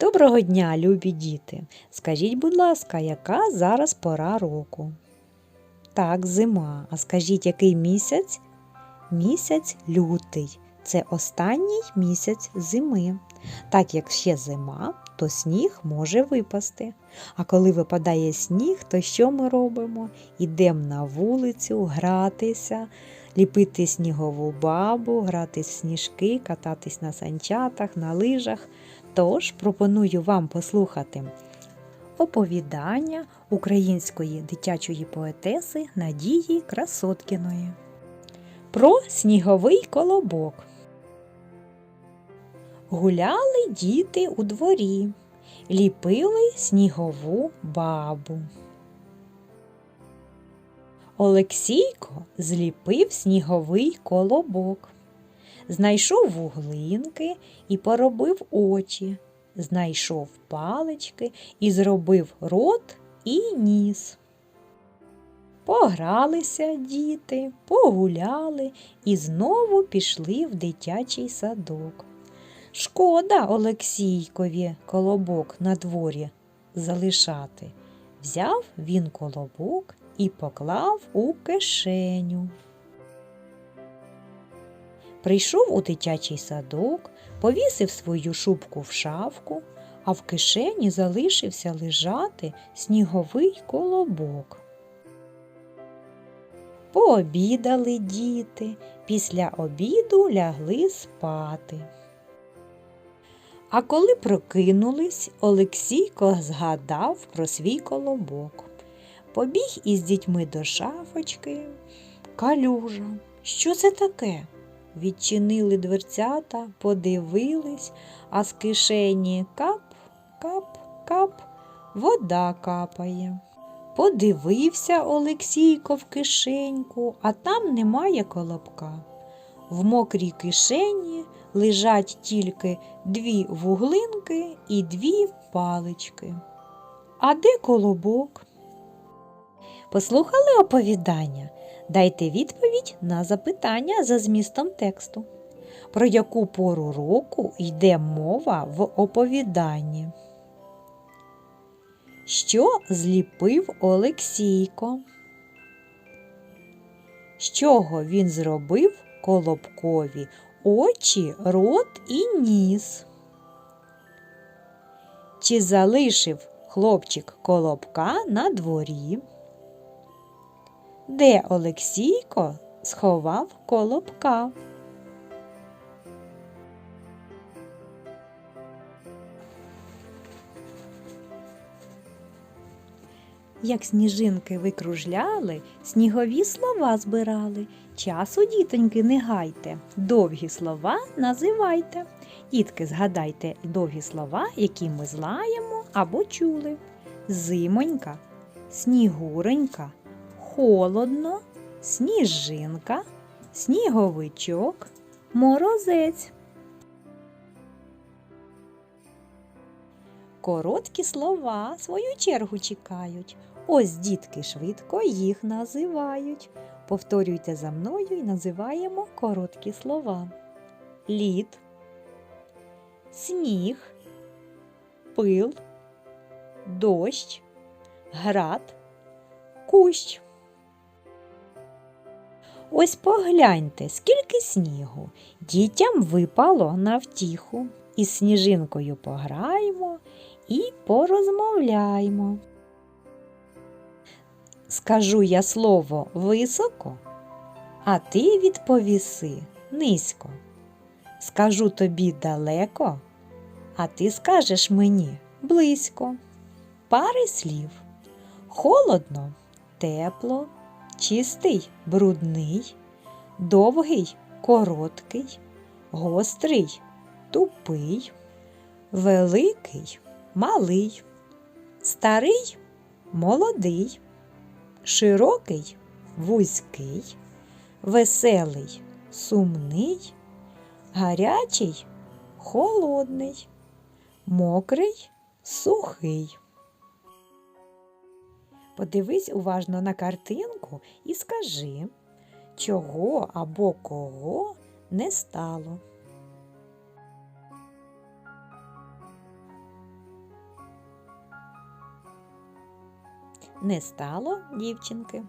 Доброго дня, любі діти! Скажіть, будь ласка, яка зараз пора року? Так, зима. А скажіть, який місяць? Місяць лютий. Це останній місяць зими. Так як ще зима, то сніг може випасти. А коли випадає сніг, то що ми робимо? Ідемо на вулицю гратися, ліпити снігову бабу, грати в сніжки, кататись на санчатах, на лижах. Тож пропоную вам послухати оповідання української дитячої поетеси Надії Красоткіної про сніговий колобок. Гуляли діти у дворі, ліпили снігову бабу. Олексійко зліпив сніговий колобок. Знайшов вуглинки і поробив очі, знайшов палички і зробив рот і ніс. Погралися діти, погуляли і знову пішли в дитячий садок. Шкода Олексійкові колобок на дворі залишати. Взяв він колобок і поклав у кишеню. Прийшов у дитячий садок, повісив свою шубку в шафку, а в кишені залишився лежати сніговий колобок. Пообідали діти, після обіду лягли спати. А коли прокинулись, Олексійко згадав про свій колобок. Побіг із дітьми до шафочки. Калюжа, що це таке? Відчинили дверцята, подивились, а з кишені кап, кап, кап, вода капає. Подивився Олексійко в кишеньку, а там немає колобка. В мокрій кишені лежать тільки дві вуглинки і дві палички. А де колобок? Послухали оповідання? Дайте відповідь на запитання за змістом тексту. Про яку пору року йде мова в оповіданні? Що зліпив Олексійко? З чого він зробив колобкові очі, рот і ніс? Чи залишив хлопчик колобка на дворі? Де Олексійко сховав колобка? Як сніжинки викружляли, снігові слова збирали. Часу, дітоньки, не гайте, довгі слова називайте. Дітки, згадайте довгі слова, які ми знаємо або чули. Зимонька, снігуренька, холодно, сніжинка, сніговичок, морозець. Короткі слова свою чергу чекають. Ось дітки швидко їх називають. Повторюйте за мною і називаємо короткі слова. Лід, сніг, пил, дощ, град, кущ. Ось погляньте, скільки снігу дітям випало на втіху. Із сніжинкою пограємо і порозмовляємо. Скажу я слово високо, а ти відповіси низько. Скажу тобі далеко, а ти скажеш мені близько. Пари слів холодно, тепло, чистий, брудний, довгий, короткий, гострий, тупий, великий, малий, старий, молодий, широкий, вузький, веселий, сумний, гарячий, холодний, мокрий, сухий. Подивись уважно на картинку і скажи, чого або кого не стало. Не стало дівчинки.